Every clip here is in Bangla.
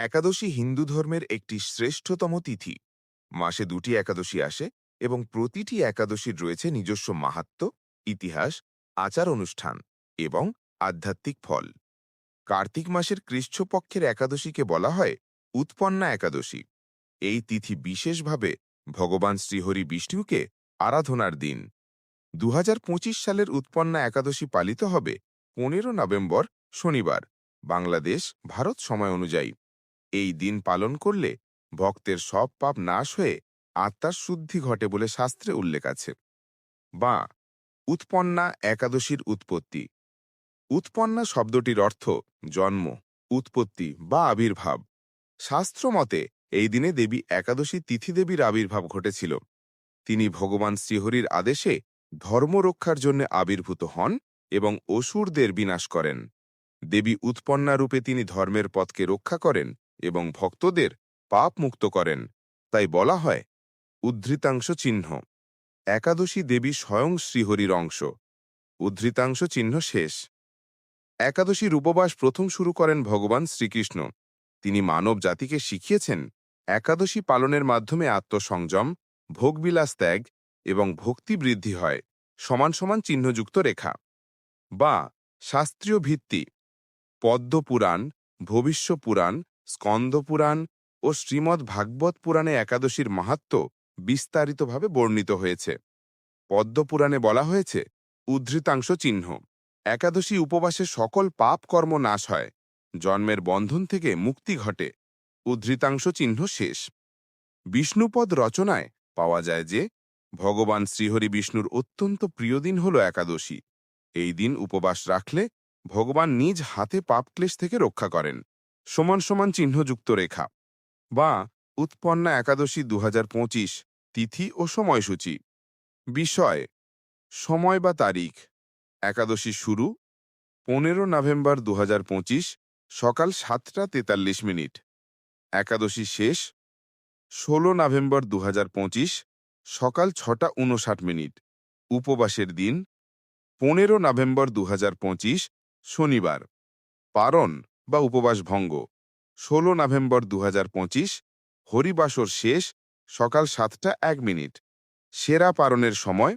একাদশী হিন্দু ধর্মের একটি শ্রেষ্ঠতম তিথি। মাসে দুটি একাদশী আসে এবং প্রতিটি একাদশীর রয়েছে নিজস্ব মাহাত্ম্য, ইতিহাস, আচার অনুষ্ঠান এবং আধ্যাত্মিক ফল। কার্তিক মাসের কৃষ্ণপক্ষের একাদশীকে বলা হয় উৎপন্না একাদশী। এই তিথি বিশেষভাবে ভগবান শ্রীহরি বিষ্ণুকে আরাধনার দিন। দু হাজার পঁচিশ সালের উৎপন্না একাদশী পালিত হবে পনেরো নভেম্বর শনিবার, বাংলাদেশ, ভারত সময় অনুযায়ী। এই দিন পালন করলে ভক্তের সব পাপ নাশ হয়ে আত্মার শুদ্ধি ঘটে বলে শাস্ত্রে উল্লেখ আছে। বা, উৎপন্না একাদশীর উৎপত্তি। উৎপন্না শব্দটির অর্থ জন্ম, উৎপত্তি বা আবির্ভাব। শাস্ত্র মতে এই দিনে দেবী একাদশী তিথি দেবীর আবির্ভাব ঘটেছিল। তিনি ভগবান শ্রীহরির আদেশে ধর্ম রক্ষার জন্য আবির্ভূত হন এবং অসুরদের বিনাশ করেন। দেবী উৎপন্না রূপে তিনি ধর্মের পথকে রক্ষা করেন এবং ভক্তদের পাপ মুক্ত করেন। তাই বলা হয়, উদ্ধৃতাংশ চিহ্ন। একাদশী দেবী স্বয়ং শ্রীহরির অংশ। উদ্ধৃতাংশ চিহ্ন শেষ। একাদশীর উপবাস প্রথম শুরু করেন ভগবান শ্রীকৃষ্ণ। তিনি মানব জাতিকে শিখিয়েছেন, একাদশী পালনের মাধ্যমে আত্মসংযম, ভোগবিলাস ত্যাগ এবং ভক্তি বৃদ্ধি হয়, সমান সমান চিহ্নযুক্ত রেখা। বা, শাস্ত্রীয় ভিত্তি, পদ্মপুরাণ ভবিষ্য পুরাণ স্কন্দপুরাণ ও শ্রীমদ্ ভাগবত পুরাণে একাদশীর মাহাত্ম বিস্তারিতভাবে বর্ণিত হয়েছে। পদ্মপুরাণে বলা হয়েছে, উদ্ধৃতাংশ চিহ্ন। একাদশী উপবাসে সকল পাপ কর্ম নাশ হয়, জন্মের বন্ধন থেকে মুক্তি ঘটে। উদ্ধৃতাংশ চিহ্ন শেষ। বিষ্ণুপদ রচনায় পাওয়া যায় যে, ভগবান শ্রীহরি বিষ্ণুর অত্যন্ত প্রিয় দিন হল একাদশী। এই দিন উপবাস রাখলে ভগবান নিজ হাতে পাপক্লেশ থেকে রক্ষা করেন। সমান সমান চিহ্নযুক্ত রেখা বা উৎপন্না একাদশী দু হাজার পঁচিশ, তিথি ও সময়সূচি। বিষয়, সময় বা তারিখ। একাদশী শুরু পনেরো নভেম্বর দু হাজার পঁচিশ, সকাল সাতটা তেতাল্লিশ মিনিট। একাদশী শেষ ষোলো নভেম্বর দু হাজার পঁচিশ, সকাল ছটা উনষাট মিনিট। উপবাসের দিন পনেরো নভেম্বর দু হাজার পঁচিশ, শনিবার। পারণ বা উপবাস ভঙ্গ। ষোলো নভেম্বর দু হাজার পঁচিশ, হরিবাসর শেষ, সকাল সাতটা এক মিনিট। সেরা পারণের সময়,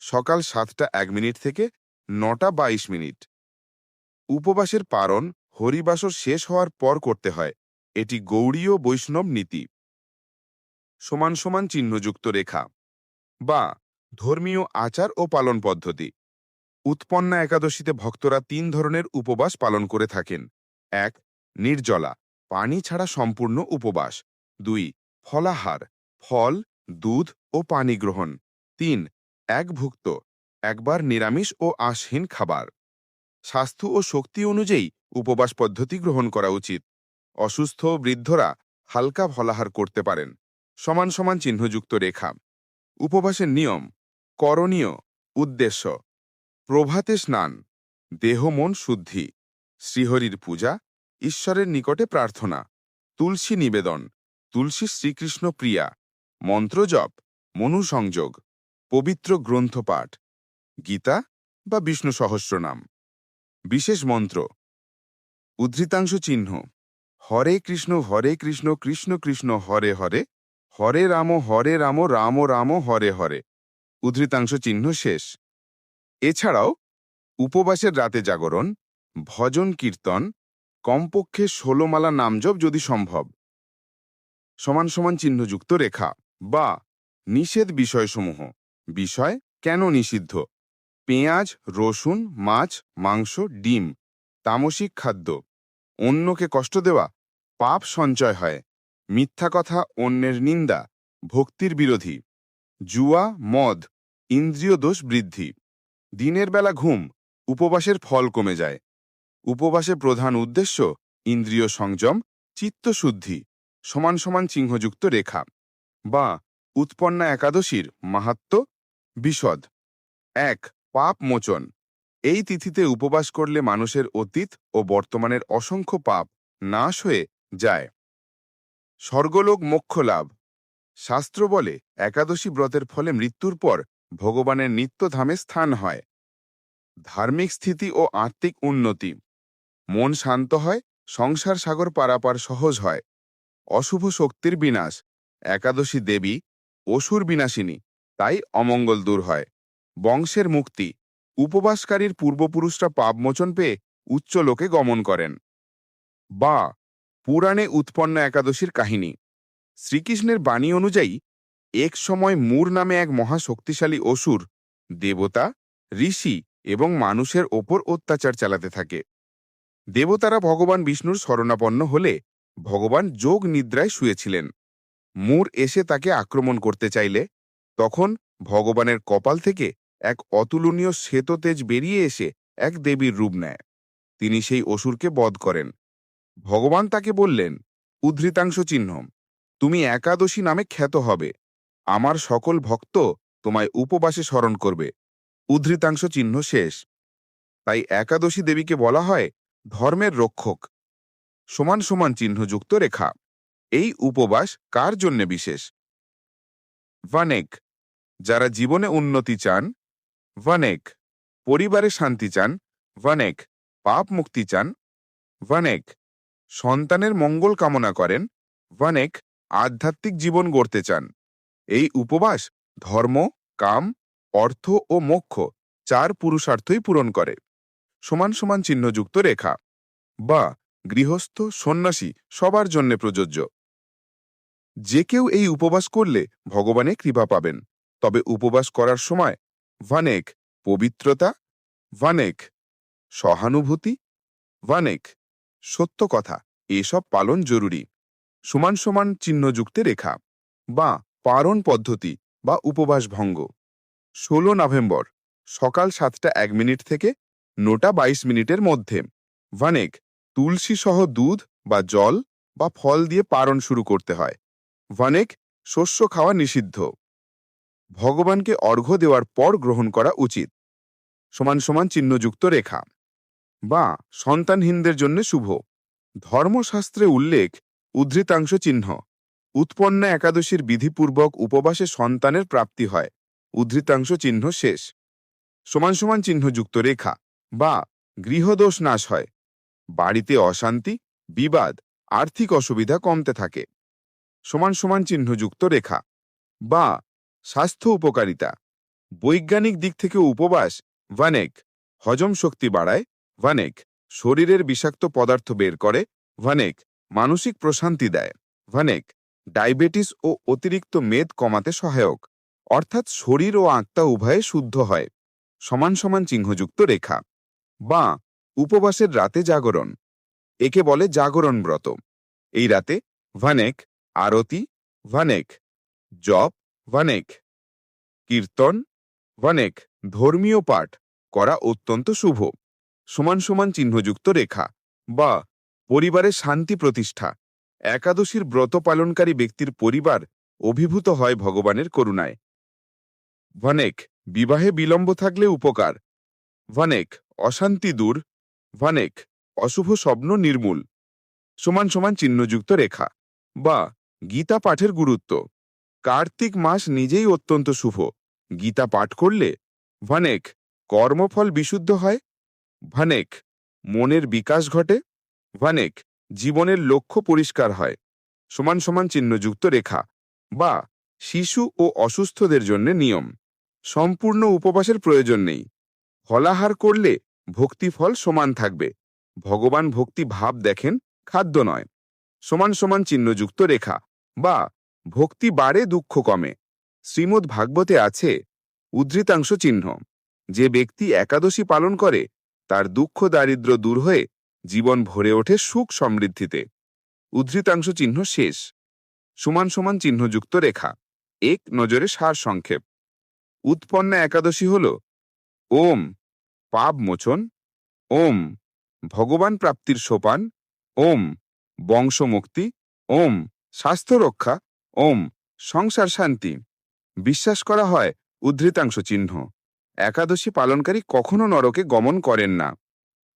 সকাল সাতটা এক মিনিট থেকে নটা বাইশ মিনিট। উপবাসের পারণ হরিবাসর শেষ হওয়ার পর করতে হয়। এটি গৌড়ীয় বৈষ্ণব নীতি। সমান সমান চিহ্নযুক্ত রেখা। বা, ধর্মীয় আচার ও পালন পদ্ধতি। উৎপন্না একাদশীতে ভক্তরা তিন ধরনের উপবাস পালন করে থাকেন। এক, নির্জলা, পানি ছাড়া সম্পূর্ণ উপবাস। দুই, ফলাহার, ফল, দুধ ও পানি গ্রহণ। তিন, একভুক্ত, একবার নিরামিষ ও আঁশহীন খাবার। স্বাস্থ্য ও শক্তি অনুযায়ী উপবাস পদ্ধতি গ্রহণ করা উচিত। অসুস্থ বৃদ্ধরা হালকা ফলাহার করতে পারেন। সমান সমান চিহ্নযুক্ত রেখা। উপবাসের নিয়ম, করণীয় উদ্দেশ্য। প্রভাতে স্নান, দেহ মন শুদ্ধি। শ্রীহরির পূজা, ঈশ্বরের নিকটে প্রার্থনা, তুলসী নিবেদন, তুলসী শ্রীকৃষ্ণ প্রিয়া মন্ত্রজপ মনুসংযোগ পবিত্র গ্রন্থপাঠ গীতা বা বিষ্ণু সহস্রনাম। বিশেষ মন্ত্র, উদ্ধৃতাংশ চিহ্ন, হরে কৃষ্ণ হরে কৃষ্ণ কৃষ্ণ কৃষ্ণ, হরে হরে হরে রাম হরে রাম রাম রাম, হরে হরে। উদ্ধৃতাংশ চিহ্ন শেষ। এছাড়াও, উপবাসের রাতে জাগরণ ভজন কীর্তন, কমপক্ষে ষোলোমালা নামজপ যদি সম্ভব। সমান সমান চিহ্নযুক্ত রেখা বা নিষেধ বিষয়সমূহ। বিষয় কেন নিষিদ্ধ? পেঁয়াজ, রসুন, মাছ, মাংস, ডিম, তামসিক খাদ্য। অন্যকে কষ্ট দেওয়া, পাপ সঞ্চয় হয়। মিথ্যা কথা অন্যের নিন্দা, ভক্তির বিরোধী। জুয়া, মদ, ইন্দ্রিয় দোষ বৃদ্ধি। দিনের বেলা ঘুম, উপবাসের ফল কমে যায়। উপবাসে প্রধান উদ্দেশ্য ইন্দ্রিয় সংযম, চিত্তশুদ্ধি, সমান সমান চিহ্নযুক্ত রেখা। বা, উৎপন্না একাদশীর মাহাত্ম, বিশদ। এক, পাপ মোচন। এই তিথিতে উপবাস করলে মানুষের অতীত ও বর্তমানের অসংখ্য পাপ নাশ হয়ে যায়। স্বর্গলোক মোক্ষ লাভ। শাস্ত্র বলে, একাদশী ব্রতের ফলে মৃত্যুর পর ভগবানের নিত্যধামে স্থান হয়। ধার্মিক স্থিতি ও আত্মিক উন্নতি। মন শান্ত হয়, সংসার সাগর পারাপার সহজ হয়। অশুভ শক্তির বিনাশ, একাদশী দেবী, অসুর বিনাশিনী, তাই অমঙ্গল দূর হয়। বংশের মুক্তি, উপবাসকারীর পূর্বপুরুষরা পাপমোচন পেয়ে উচ্চ লোকে গমন করেন। বা, পুরাণে উৎপন্ন একাদশীর কাহিনী। শ্রীকৃষ্ণের বাণী অনুযায়ী, এক সময় মূর নামে এক মহাশক্তিশালী অসুর, দেবতা, ঋষি এবং মানুষের ওপর অত্যাচার চালাতে থাকে। দেবতারা ভগবান বিষ্ণুর শরণাপন্ন হলে ভগবান যোগ নিদ্রায় শুয়েছিলেন। মূর এসে তাকে আক্রমণ করতে চাইলে তখন ভগবানের কপাল থেকে এক অতুলনীয় শ্বেততেজ বেরিয়ে এসে এক দেবীর রূপ নেয়। তিনি সেই অসুরকে বধ করেন। ভগবান তাকে বললেন, উদ্ধৃতাংশ চিহ্ন তুমি একাদশী নামে খ্যাত হবে। আমার সকল ভক্ত তোমায় উপবাসে স্মরণ করবে। উদ্ধৃতাংশ চিহ্ন শেষ। তাই একাদশী দেবীকে বলা হয় ধর্মের রক্ষক। সমান সমান চিহ্নযুক্ত রেখা। এই উপবাস কার জন্যে বিশেষ? ভানেক, যারা জীবনে উন্নতি চান, ভানেক, পরিবারে শান্তি চান, ভানেক, পাপ মুক্তি চান, ভানেক, সন্তানের মঙ্গল কামনা করেন, ভানেক, আধ্যাত্মিক জীবন গড়তে চান। এই উপবাস ধর্ম, কাম, অর্থ ও মোক্ষ চার পুরুষার্থই পূরণ করে। সমান সমান চিহ্নযুক্ত রেখা। বা, গৃহস্থ, সন্ন্যাসী সবার জন্যে প্রযোজ্য। যে কেউ এই উপবাস করলে ভগবানে কৃপা পাবেন। তবে উপবাস করার সময় ভানেক পবিত্রতা, ভানেক সহানুভূতি, ভানেক সত্য কথা এসব পালন জরুরি। সমান সমান চিহ্নযুক্তে রেখা বা পারণ পদ্ধতি বা উপবাস ভঙ্গ। ষোলো নভেম্বর, সকাল সাতটা এক মিনিট থেকে নটা বাইশ মিনিটের মধ্যে। ভানেক, তুলসী সহ দুধ বা জল বা ফল দিয়ে পারণ শুরু করতে হয়। ভানেক, শস্য খাওয়া নিষিদ্ধ। ভগবানকে অর্ঘ্য দেওয়ার পর গ্রহণ করা উচিত। সমান সমান চিহ্নযুক্ত রেখা। বা, সন্তানহীনদের জন্য শুভ। ধর্মশাস্ত্রে উল্লেখ, উদ্ধৃতাংশ চিহ্ন। উৎপন্ন একাদশীর বিধিপূর্বক উপবাসে সন্তানের প্রাপ্তি হয়। উদ্ধৃতাংশ চিহ্ন শেষ। সমান সমান চিহ্নযুক্ত রেখা। বা গৃহদোষ নাশ হয়। বাড়িতে অশান্তি, বিবাদ, আর্থিক অসুবিধা কমতে থাকে। সমান সমান চিহ্নযুক্ত রেখা বা স্বাস্থ্য উপকারিতা। বৈজ্ঞানিক দিক থেকে উপবাস, ভানেক। হজম শক্তি বাড়ায়, ভানেক। শরীরের বিষাক্ত পদার্থ বের করে, ভানেক। মানসিক প্রশান্তি দেয়, ভানেক। ডায়াবেটিস ও অতিরিক্ত মেদ কমাতে সহায়ক। অর্থাৎ শরীর ও আত্মা উভয়ে শুদ্ধ হয়। সমান সমান চিহ্নযুক্ত রেখা। বা উপবাসের রাতে জাগরণ। একে বলে জাগরণ ব্রত। এই রাতে ভানেক, আরতি, ভানেক, জপ, ভানেক, কীর্তন, ভানেক, ধর্মীয় পাঠ করা অত্যন্ত শুভ। সমান সমান চিহ্নযুক্ত রেখা বা পরিবারের শান্তি প্রতিষ্ঠা। একাদশীর ব্রত পালনকারী ব্যক্তির পরিবার অভিভূত হয় ভগবানের করুণায়। ভানেক, বিবাহে বিলম্ব থাকলে উপকার। ভানেক অশান্তি দূর, ভানেক, অশুভ স্বপ্ন নির্মূল। সমান সমান চিহ্নযুক্ত রেখা। বা, গীতা পাঠের গুরুত্ব। কার্তিক মাস নিজেই অত্যন্ত শুভ। গীতা পাঠ করলে, ভানেক, কর্মফল বিশুদ্ধ হয়? ভানেক, মনের বিকাশ ঘটে? ভানেক, জীবনের লক্ষ্য পরিষ্কার হয়? সমান সমান চিহ্নযুক্ত রেখা। বা, শিশু ও অসুস্থদের জন্য নিয়ম। সম্পূর্ণ উপবাসের প্রয়োজন নেই। ফলাহার করলে ভক্তিফল সমান থাকবে। ভগবান ভক্তি ভাব দেখেন, খাদ্য নয়। সমান সমান চিহ্নযুক্ত রেখা বা ভক্তি বাড়ে দুঃখ কমে। শ্রীমদ্ ভাগবতে আছে উদ্ধৃতাংশ চিহ্ন। যে ব্যক্তি একাদশী পালন করে, তার দুঃখ দারিদ্র দূর হয়ে জীবন ভরে ওঠে সুখ সমৃদ্ধিতে। উদ্ধৃতাংশ চিহ্ন শেষ। সমান সমান চিহ্নযুক্ত রেখা। এক নজরে সার সংক্ষেপ উৎপন্ন একাদশী হল ওম, পাপ মোচন, ওম, ভগবান প্রাপ্তির সোপান, ওম, বংশমুক্তি, ওম, স্বাস্থ্য রক্ষা, ওম, সংসার শান্তি। বিশ্বাস করা হয় উদ্ধৃতাংশ চিহ্ন। একাদশী পালনকারী কখনো নরকে গমন করেন না।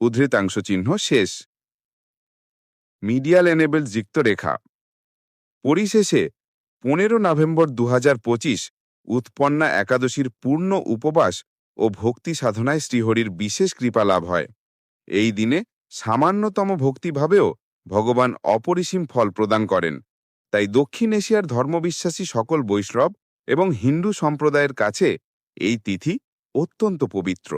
উদ্ধৃতাংশ চিহ্ন শেষ। মিডিয়াল এনেবেল যুক্ত রেখা। পরিশেষে, পনেরো নভেম্বর দু উৎপন্না একাদশীর পূর্ণ উপবাস ও ভক্তি সাধনায় শ্রীহরির বিশেষ কৃপা লাভ হয়। এই দিনে সামান্যতম ভক্তিভাবেও ভগবান অপরিসীম ফল প্রদান করেন। তাই দক্ষিণ এশিয়ার ধর্মবিশ্বাসী সকল বৈষ্ণব এবং হিন্দু সম্প্রদায়ের কাছে এই তিথি অত্যন্ত পবিত্র।